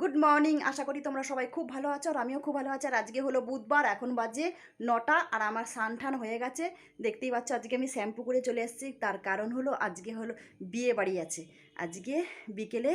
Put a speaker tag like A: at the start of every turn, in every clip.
A: Good morning আশা করি তোমরা সবাই খুব ভালো আছো আর আমিও খুব ভালো আছি। আর আজকে হলো বুধবার, এখন বাজে নটা আর আমার সানঠান হয়ে গেছে। দেখতেই পাচ্ছ আজকে আমি শ্যাম্পু করে চলে এসেছি। তার কারণ হলো আজকে হলো বিয়ে বাড়ি আছে। আজকে বিকেলে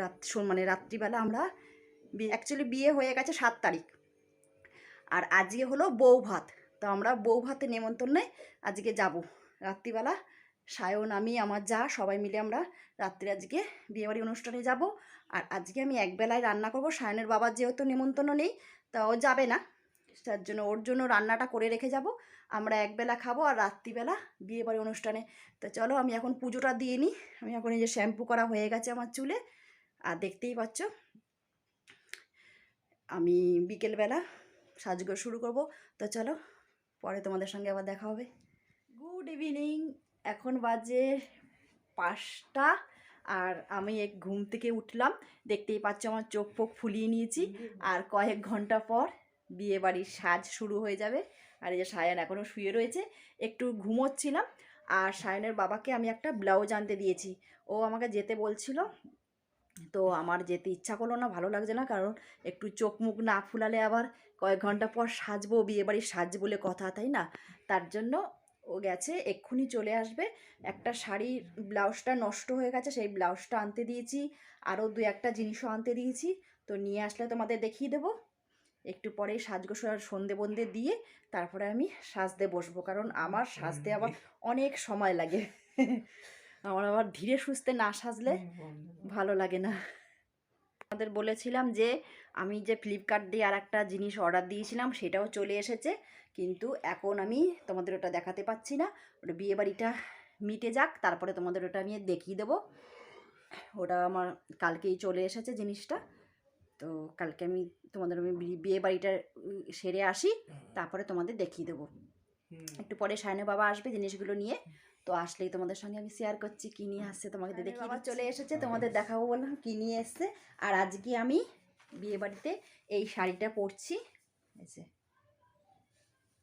A: রাত মানে রাত্রিবেলা আমরা অ্যাকচুয়ালি বিয়ে হয়ে গেছে সাত তারিখ। আর আজকে হলো বউ ভাত তো আমরা বউ ভাতে নেমন্তন্নে আজকে যাব। রাত্রিবেলা সায়ন, আমি, আমার যা, সবাই মিলে আমরা রাত্রে আজকে বিয়েবাড়ি অনুষ্ঠানে যাব। আর আজকে আমি একবেলায় রান্না করব। সায়নের বাবার যেহেতু নেমন্তন্ন নেই, তা ও যাবে না। তার জন্য ওর জন্য রান্নাটা করে রেখে যাব। আমরা একবেলা খাব আর রাত্রিবেলা বিয়েবাড়ি অনুষ্ঠানে। তো চলো, আমি এখন পুজোটা দিয়ে নিই। আমি এখন এই যে শ্যাম্পু করা হয়ে গেছে আমার চুলে। আর দেখতেই পাচ্ছ, আমি বিকেলবেলা সাজগোজ শুরু করব। তো চলো, পরে তোমাদের সঙ্গে আবার দেখা হবে। গুড ইভিনিং এখন বাজে পাঁচটা আর আমি এক ঘুম থেকে উঠলাম। দেখতেই পাচ্ছ আমার চোখ ফোক ফুলিয়ে নিয়েছি। আর কয়েক ঘণ্টা পর বিয়ে বাড়ির সাজ শুরু হয়ে যাবে। আর এই যে সায়ন এখনও শুয়ে রয়েছে, একটু ঘুমোচ্ছিলাম। আর সায়নের বাবাকে আমি একটা ব্লাউজ আনতে দিয়েছি। ও আমাকে যেতে বলছিল। তো আমার যেতে ইচ্ছা করল না, ভালো লাগছে না। কারণ একটু চোখ মুখ না ফুলালে আবার কয়েক ঘণ্টা পর সাজবো বিয়ে বাড়ির সাজ বলে কথা, তাই না? তার জন্য ও গেছে এক্ষুনি চলে আসবে। একটা শাড়ির ব্লাউজটা নষ্ট হয়ে গেছে সেই ব্লাউজটা আনতে দিয়েছি। আরও দু একটা জিনিসও আনতে দিয়েছি। তো নিয়ে আসলে তোমাদের দেখিয়ে দেবো। একটু পরে সাজগোজ আর সন্ধে বন্ধে দিয়ে তারপরে আমি সাজতে বসবো কারণ আমার সাজতে আবার অনেক সময় লাগে। আমার আবার ধীরে সুস্থে না সাজলে ভালো লাগে না। আমাদের বলেছিলাম যে আমি যে ফ্লিপকার্ট দিয়ে আর একটা জিনিস অর্ডার দিয়েছিলাম সেটাও চলে এসেছে। কিন্তু এখন আমি তোমাদের ওটা দেখাতে পাচ্ছি না। ওটা বিয়ে বাড়িটা মিটে যাক তারপরে তোমাদের ওটা আমি দেখিয়ে দেবো। ওটা আমার কালকেই চলে এসেছে জিনিসটা। তো কালকে আমি তোমাদের আমি বিয়ে বাড়িটা সেরে আসি তারপরে তোমাদের দেখিয়ে দেবো। একটু পরে সায়নে বাবা আসবে জিনিসগুলো নিয়ে। তো আসলেই তোমাদের সঙ্গে আমি শেয়ার করছি কি নিয়ে আসছে তোমাকে দেখি চলে এসেছে তোমাদের দেখাবো বললাম কি নিয়ে এসছে। আর আজকে আমি বিয়ে বাড়িতে এই শাড়িটা পরছি এই যে।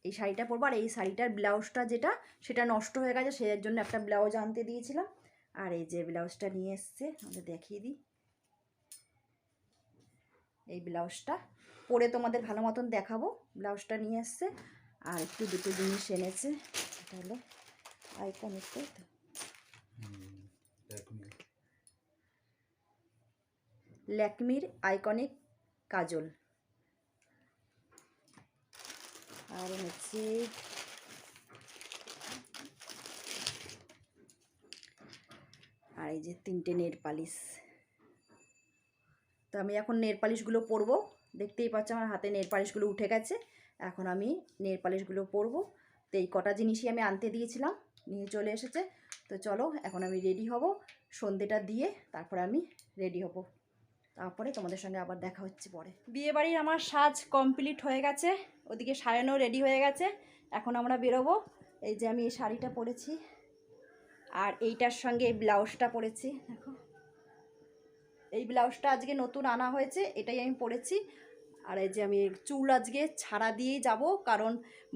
A: এই শাড়িটা পরবো আর এই শাড়িটার ব্লাউজটা যেটা সেটা নষ্ট হয়ে গেছে সেই জন্য একটা ব্লাউজ আনতে দিয়েছিলাম। আর এই যে ব্লাউজটা নিয়ে এসছে আমাদের দেখিয়ে দিই। এই ব্লাউজটা পরে তোমাদের ভালো মতন দেখাবো ব্লাউজটা নিয়ে এসছে। আর একটু দুটো জিনিস এনেছে এটা হলো আইকনিক তাই তো ল্যাকমির আইকনিক কাজল আর হচ্ছে আর এই যে তিনটে নেল পালিশ তো আমি এখন নেল পালিশগুলো পরবো। দেখতেই পাচ্ছ আমার হাতে নেল পালিশগুলো উঠে গেছে। এখন আমি নেল পালিশগুলো পরবো। তো এই কটা জিনিসই আমি আনতে দিয়েছিলাম। নিয়ে চলে এসেছে। তো চলো, এখন আমি রেডি হব। সন্ধেটা দিয়ে তারপরে আমি রেডি হব। তারপরে তোমাদের সঙ্গে আবার দেখা হচ্ছে পরে। বিয়ে বাড়ির আমার সাজ কমপ্লিট হয়ে গেছে। ওদিকে সায়নও রেডি হয়ে গেছে। এখন আমরা বেরোবো। এই যে আমি এই শাড়িটা পরেছি। আর এইটার সঙ্গে এই ব্লাউজটা পরেছি। দেখো। এই ব্লাউজটা আজকে নতুন আনা হয়েছে। এটাই আমি পরেছি। আর এই যে আমি চুল আজকে ছাড়া দিয়েই যাব, কারণ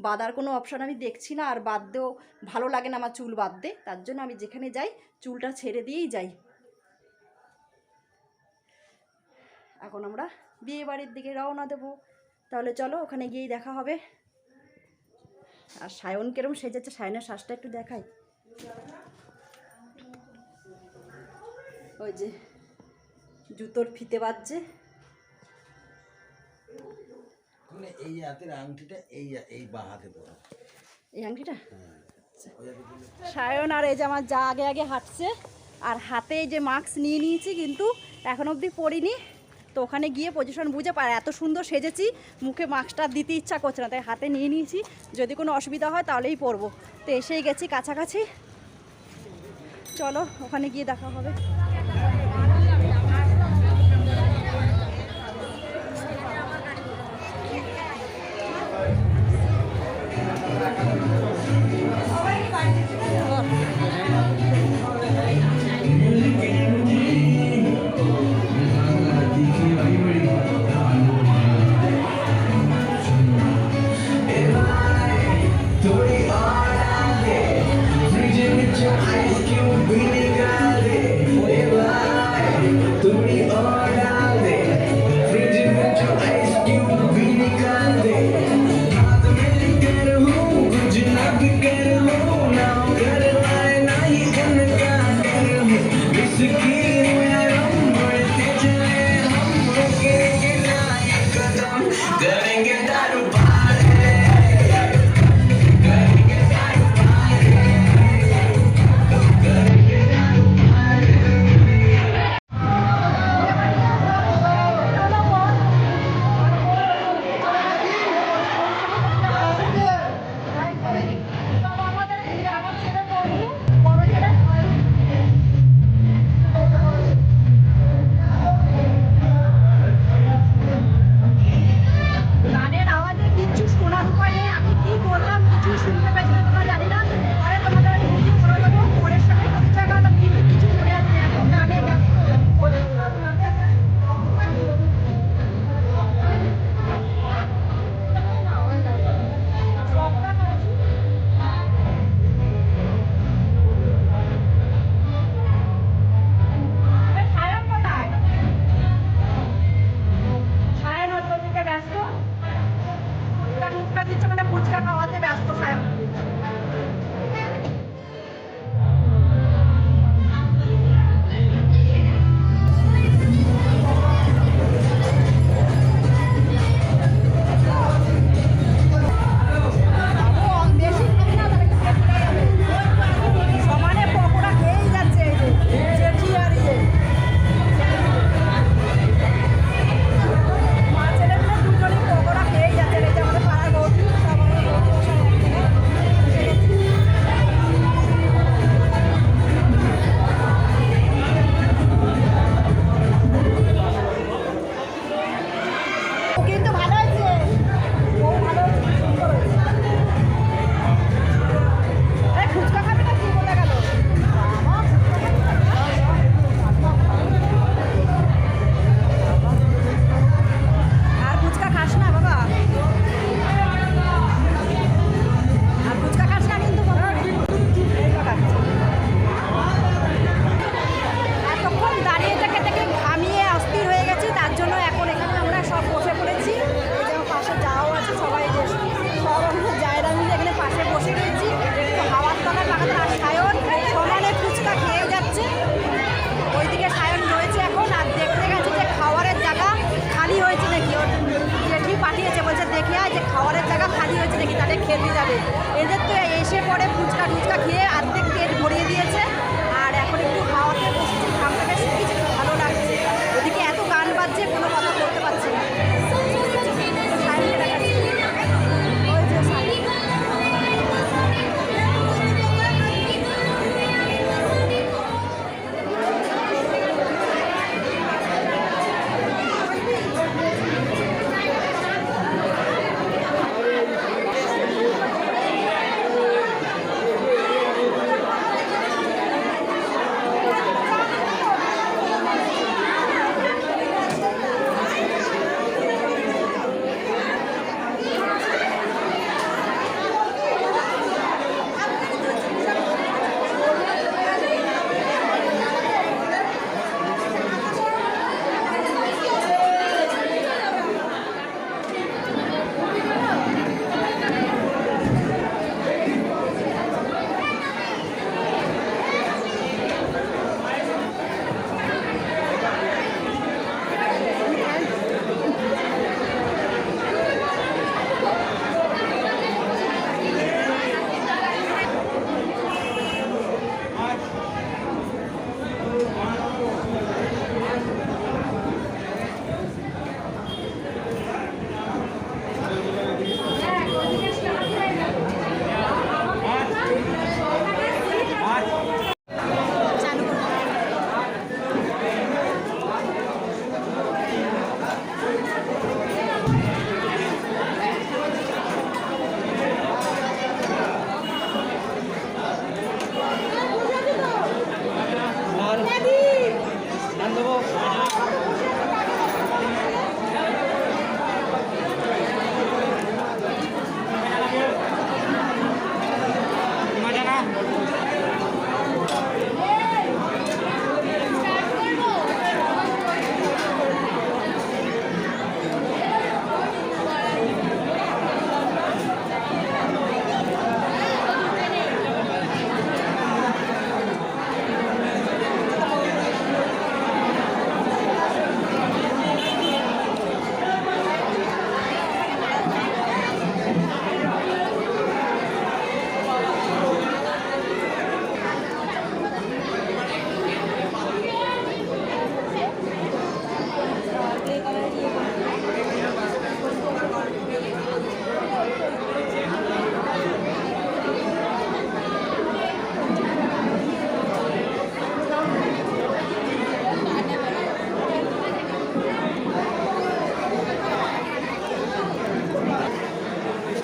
A: বাঁধার কোনো অপশান আমি দেখছি না, আর বাঁধতেও ভালো লাগে না আমার চুল বাঁধতে, তার জন্য আমি যেখানে যাই, চুলটা ছেড়ে দিয়েই যাই। এখন আমরা বিয়ে বাড়ির দিকে রওনা দেবো। তাহলে চলো, ওখানে গিয়েই দেখা হবে। আর সায়ন কেরম সেজেছে, সায়নের শ্বাসটা একটু দেখাই। ওই যে জুতোর ফিতে বাজছে।
B: এই হাতের আংটিটা এই এই বা হাতে পরা।
A: এই আংটিটা?
B: দিলে
A: সায়ন আর এই যে আমার যা আগে আগে হাঁটছে আর হাতে যে মাস্ক নিয়ে নিয়েছি কিন্তু এখন অবধি পরিনি তো ওখানে গিয়ে পজিশন বুঝে পারে এত সুন্দর সেজেছি মুখে মাস্কটা দিতে ইচ্ছা করছে না তাই হাতে নিয়ে নিয়েছি। যদি কোনো অসুবিধা হয় তাহলেই পরবো। তো এসেই গেছি কাছাকাছি। চলো ওখানে গিয়ে দেখা হবে।
C: Ice cube, অনেক
A: জায়গা খালি হয়েছে দেখি তাদের খেতে যাবে। এদের তো এসে পরে ফুচকা টুচকা খেয়ে অর্ধেক পেট ভরিয়ে দিয়েছে।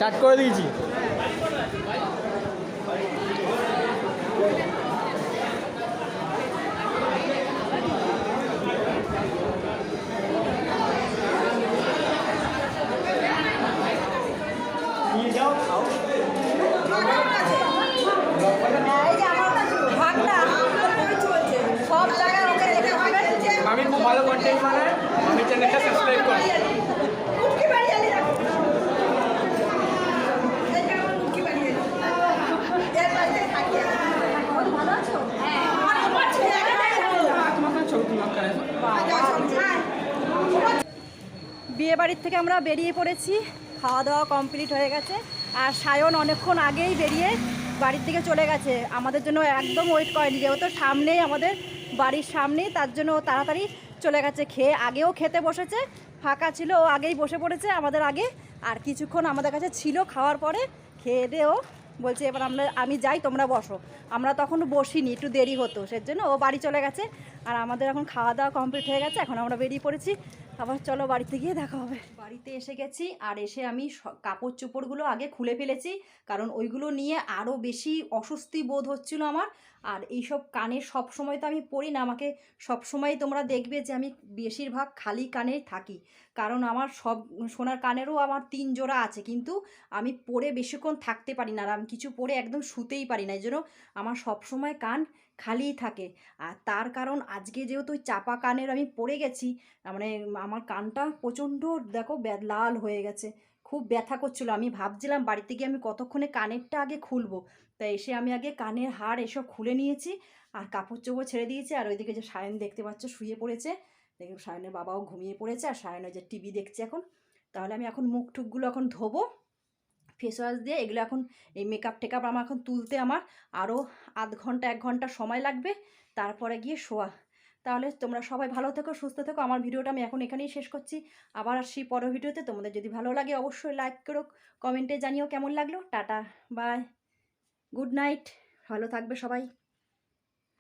C: স্টার্ট করে দিয়েছি নিয়ে যাও খাও
A: এই যে আমার ভাগনা সব জায়গায় ওকে দেখতে পাবেন
C: আমি খুব ভালো কন্টেন্ট বানাই আমি চ্যানেলটা সাবস্ক্রাইব করো
A: ভালো আছো
C: ছবি তুলো করে
A: বিয়ে বাড়ির থেকে আমরা বেরিয়ে পড়েছি খাওয়া দাওয়া কমপ্লিট হয়ে গেছে। আর সায়ন অনেকক্ষণ আগেই বেরিয়ে বাড়ির দিকে চলে গেছে। আমাদের জন্য একদম ওয়েট করেনি, যেহেতু সামনেই আমাদের বাড়ির সামনেই, তার জন্য তাড়াতাড়ি চলে গেছে। খেয়ে আগেও খেতে বসেছে, ফাঁকা ছিল, ও আগেই বসে পড়েছে আমাদের আগে। আর কিছুক্ষণ আমাদের কাছে ছিল খাওয়ার পরে, খেয়ে দিয়ে বলছে, এবার আমরা, আমি যাই, তোমরা বসো। আমরা তখন বসিনি, একটু দেরি হতো, সেজন্য ও বাড়ি চলে গেছে। আর আমাদের এখন খাওয়া দাওয়া কমপ্লিট হয়ে গেছে, এখন আমরা বেরিয়ে পড়েছি। আবার চলো বাড়িতে গিয়ে দেখা হবে। বাড়িতে এসে গেছি, আর এসে আমি কাপড় চোপড়গুলো আগে খুলে ফেলেছি, কারণ ওইগুলো নিয়ে আরও বেশি অস্বস্তি বোধ হচ্ছিল আমার। আর এইসব কানের সব সময় তো আমি পরি না, আমাকে সব সময় তোমরা দেখবে যে আমি বেশিরভাগ খালি কানেই থাকি। কারণ আমার সব সোনার কানেরও আমার তিন জোড়া আছে, কিন্তু আমি পরে বেশিক্ষণ থাকতে পারি না আর আমি কিছু পরে একদম শুতেই পারি না। এই জন্য আমার সব সময় কান খালিই থাকে। আর তার কারণ আজকে যেহেতু ওই চাপা কানের আমি পড়ে গেছি মানে আমার কানটা প্রচণ্ড দেখো লাল হয়ে গেছে। খুব ব্যথা করছিল। আমি ভাবছিলাম, বাড়িতে গিয়ে আমি কতক্ষণে কানেরটা আগে খুলবো? তাই এসে আমি আগে কানের হাড় এসব খুলে নিয়েছি আর কাপড় চোপড় ছেড়ে দিয়েছি আর ওইদিকে যে সায়ন দেখতে পাচ্ছ শুয়ে পড়েছে। দেখুন সায়নের বাবাও ঘুমিয়ে পড়েছে আর সায়নের যে টিভি দেখছে এখন। তাহলে আমি এখন মুখ টুকগুলো এখন ধোবো ফেস ওয়াশ দিয়ে। এগুলো এখন এই মেকআপ টেকআপ আমার এখন তুলতে আমার আরও আধ ঘণ্টা, এক ঘণ্টা সময় লাগবে। তারপরে গিয়ে শোয়া। তাহলে তোমরা সবাই ভালো থেকো, সুস্থ থেকো। আমার ভিডিওটা আমি এখন এখানেই শেষ করছি। আবার আসছি পরের ভিডিওতে। তোমাদের যদি ভালো লাগে অবশ্যই লাইক করো কমেন্টে জানিও কেমন লাগল। টাটা বাই গুড নাইট ভালো থাকবে সবাই।